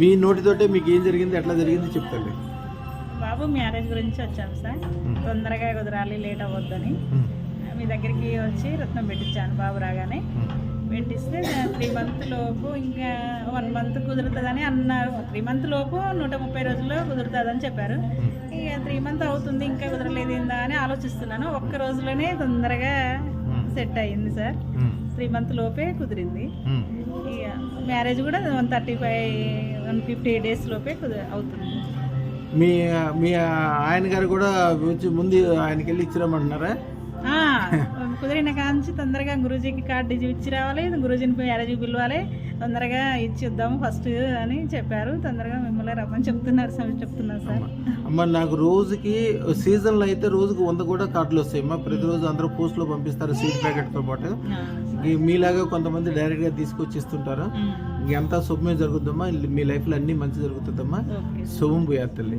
మీ నోటితోటే మీకు ఏం జరిగింది ఎట్లా జరిగింది చెప్తాండి. బాబు మ్యారేజ్ గురించి వచ్చాము సార్. తొందరగా కుదరాలి లేట్ అవ్వద్దని. మీ దగ్గరికి వచ్చి రత్నం పెట్టించాను బాబు రాగానే. పెట్టిస్తే త్రీ మంత్ లోపు ఇంకా వన్ మంత్ కుదురుతుందని అన్నారు. త్రీ మంత్ లోపు నూట ముప్పై రోజుల్లో కుదురుతుందని చెప్పారు. ఇక త్రీ మంత్ అవుతుంది ఇంకా కుదరలేదు ఏందా అని ఆలోచిస్తున్నాను. ఒక్క రోజులోనే తొందరగా సెట్ అయ్యింది సార్. త్రీ మంత్ లోపే కుదిరింది. ఇక మ్యారేజ్ కూడా one thirty five one fifty days లోపే అవుతుంది. మీ మీ ఆయన గారు కూడా వచ్చి ముందు ఆయనకి వెళ్ళి ఇచ్చిరమ్మంటున్నారా కుదిరిన కాంచి తొందరగా గురూజీకి కార్డు ఇచ్చి ఇచ్చి రావాలి గురూజీని మ్యారేజ్ పిలవాలి తొందరగా ఇచ్చి ఇద్దాము ఫస్ట్ అని చెప్పారు. తొందరగా మిమ్మల్ని రమ్మని చెప్తున్నారు సార్ చెప్తున్నారు సార్. అమ్మ నాకు రోజుకి సీజన్లో అయితే రోజుకి వంద కూడా కార్డులు వస్తాయి. అమ్మా ప్రతిరోజు అందరూ పోస్ట్లో పంపిస్తారు సీడ్ ప్యాకెట్తో పాటు. మీలాగా కొంతమంది డైరెక్ట్గా తీసుకొచ్చి ఇస్తుంటారు ఎంత శుభమే జరుగుతుందమ్మా. మీ లైఫ్లో అన్నీ మంచి జరుగుతుందమ్మా. శుభం పోయారు తల్లి.